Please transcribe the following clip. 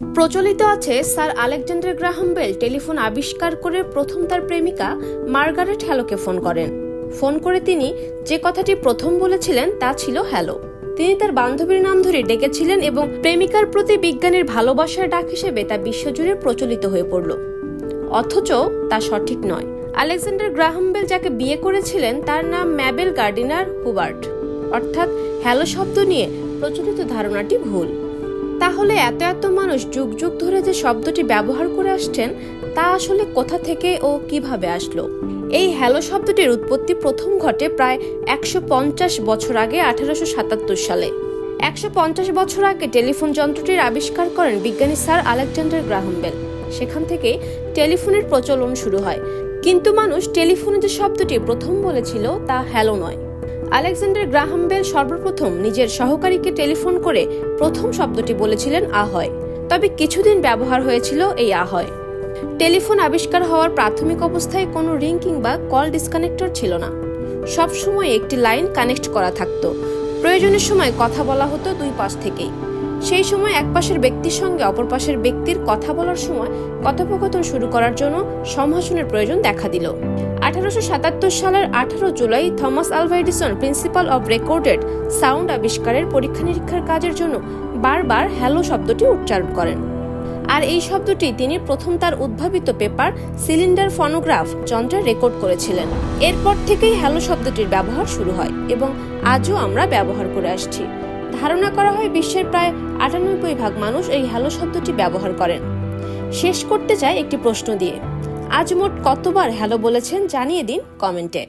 প্রচলিত আছে sir Alexander Graham Bell telephone আবিষ্কার করে প্রথম তার প্রেমিকা মার্গারেট হ্যালোকে ফোন করেন। ফোন করে তিনি যে কথাটি প্রথম বলেছিলেন তা ছিল হ্যালো। তিনি তার বান্ধবীর নাম ধরে ডেকেছিলেন এবং প্রেমিকার প্রতি বিজ্ঞানের ভালোবাসার ডাক হিসেবে তা বিশ্বজুড়ে প্রচলিত হয়ে পড়ল। অথচ তা সঠিক নয়। আলেকজান্ডার গ্রাহাম বেল যাকে বিয়ে করেছিলেন তার নাম ম্যাবেল গার্ডিনার হুবার্ট। অর্থাৎ হ্যালো শব্দ নিয়ে প্রচলিত ধারণাটি ভুল। তাহলে এত এত মানুষ যুগ যুগ ধরে যে শব্দটি ব্যবহার করে আসছেন, তা আসলে কোথা থেকে ও কীভাবে আসলো? এই হ্যালো শব্দটির উৎপত্তি প্রথম ঘটে প্রায় একশো পঞ্চাশ বছর আগে আঠারোশো সাতাত্তর সালে। একশো পঞ্চাশ বছর আগে টেলিফোন যন্ত্রটির আবিষ্কার করেন বিজ্ঞানী স্যার আলেকজান্ডার গ্রাহাম বেল। সেখান থেকে টেলিফোনের প্রচলন শুরু হয়। কিন্তু মানুষ টেলিফোনে যে শব্দটি প্রথম বলেছিল, তা হ্যালো নয়। আলেকজান্ডার গ্রাহাম বেল সর্বপ্রথম নিজের সহকারীকে টেলিফোন করে প্রথম শব্দটি বলেছিলেন আহয়। তবে কিছুদিন ব্যবহার হয়েছিল এই আহয়। টেলিফোন আবিষ্কার হওয়ার প্রাথমিক অবস্থায় কোনো রিং কিংবা কল ডিসকানেক্টর ছিল না। সব সময় একটি লাইন কানেক্ট করা থাকতো। প্রয়োজনের সময় কথা বলা হতো দুই পাশ থেকেই। সেই সময় এক পাশের ব্যক্তির সঙ্গে অপর পাশের ব্যক্তির কথা বলার সময় কথোপকথন শুরু করার জন্য সম্ভাষণের প্রয়োজন দেখা দিল। আঠারোশো সাতাত্তর সালের আঠারো July Thomas Alva Edison principle of recorded sound আবিষ্কারের পরীক্ষা নিরীক্ষার কাজের জন্য বারবার হ্যালো শব্দটি উচ্চারণ করেন। আর এই শব্দটি তিনি প্রথম তার উদ্ভাবিত পেপার সিলিন্ডার ফনোগ্রাফ যন্ত্রে রেকর্ড করেছিলেন। এরপর থেকেই হ্যালো শব্দটির ব্যবহার শুরু হয় এবং আজও আমরা ব্যবহার করে আসছি। ধারণা করা হয় বিশ্বের প্রায় আটানব্বই ভাগ মানুষ এই হ্যালো শব্দটি ব্যবহার করেন। শেষ করতে চাই একটি প্রশ্ন দিয়ে। আজ মোট কতবার হ্যালো বলেছেন জানিয়ে দিন কমেন্টে।